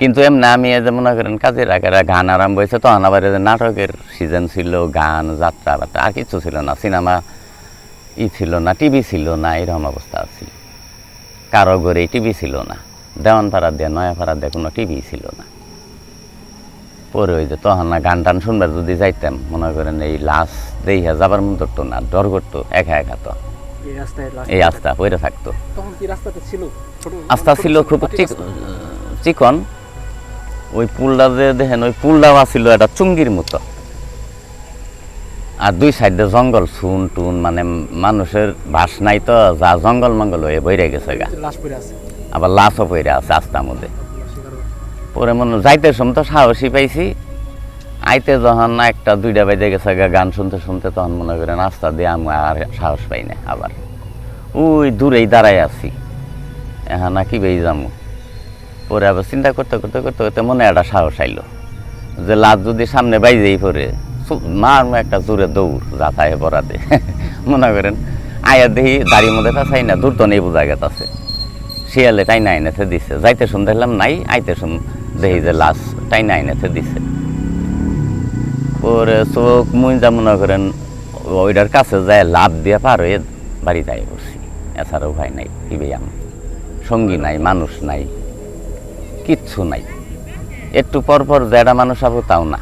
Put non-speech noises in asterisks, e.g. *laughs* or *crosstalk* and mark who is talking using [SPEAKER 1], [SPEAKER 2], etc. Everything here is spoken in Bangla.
[SPEAKER 1] কিন্তু এমনি আমি এই যে মনে করেন কাজের আগে গান আরম্ভ হয়েছে তখন আবার নাটকের সিজন ছিল গান যাত্রা বাত্রা আর কিছু ছিল না। সিনেমা ই ছিল না টিভি ছিল না এরকম অবস্থা আছিল কারও ঘরে টিভি ছিল না দেওয়ানপাড়া দিয়ে নয়াপাড়া দিয়ে কোনো টিভি ছিল না। পরে ওই যে তখন না গান টান শুনবার যদি যাইতাম মনে করেন এই লাশ দেইয়া যাবার মতো তো না ডর করতো একা একা তো।
[SPEAKER 2] এই
[SPEAKER 1] আস্থা পইরে থাকতো।
[SPEAKER 2] ছিল?
[SPEAKER 1] আস্থা ছিল খুব? চিকন। ওই পুলটা যে দেখেন ওই পুলটাও ছিল একটা চুঙ্গির মতো। আর দুই সাইডে জঙ্গল সুন টুন মানে মানুষের বাস নাই তো যা জঙ্গল মঙ্গল হয়ে বইরে গেছে গা। আবার লাশও পইরে আছে আস্তার মধ্যে। পরে মনে যাইতে সময় তো সাহসী পাইছি। আইতে যখন একটা দুইটা বাজে গেছে গা গান শুনতে শুনতে তখন মনে করেন আস্তা দিয়ে আমি আর সাহস পাই না আবার। ওই দূরেই দাঁড়াই আছি। এখন কি বেই যামু পরে আবার চিন্তা করতে করতে করতে করতে মনে একটা সাহস আইলো। যে লাশ যদি সামনে বাইজেই পরে মার একটা জোরে দৌড় যাতায় পড়াতে *laughs* মনে করেন, আয়া দেখি দাড়ির মধ্যে পেঁচাই না, দূর তো নেই বোঝা গেছে শিয়ালে টাইনা আইনেতে দিছে। যাইতে শুন দেখলাম নাই, আইতে শুন দেখি যে লাশ টাইনা আইনেতে দিছে। পরে চোখ মুই যা মনে করেন ওইটার কাছে যায় লাভ দিয়ে পার হয়ে বাড়ি যাই বসছি এছাড়াও ভাই নাই ইবে আমি সঙ্গী নাই, মানুষ নাই। কিচ্ছু নাই। একটু পরপর জেডা মানুষ আবো তাও না।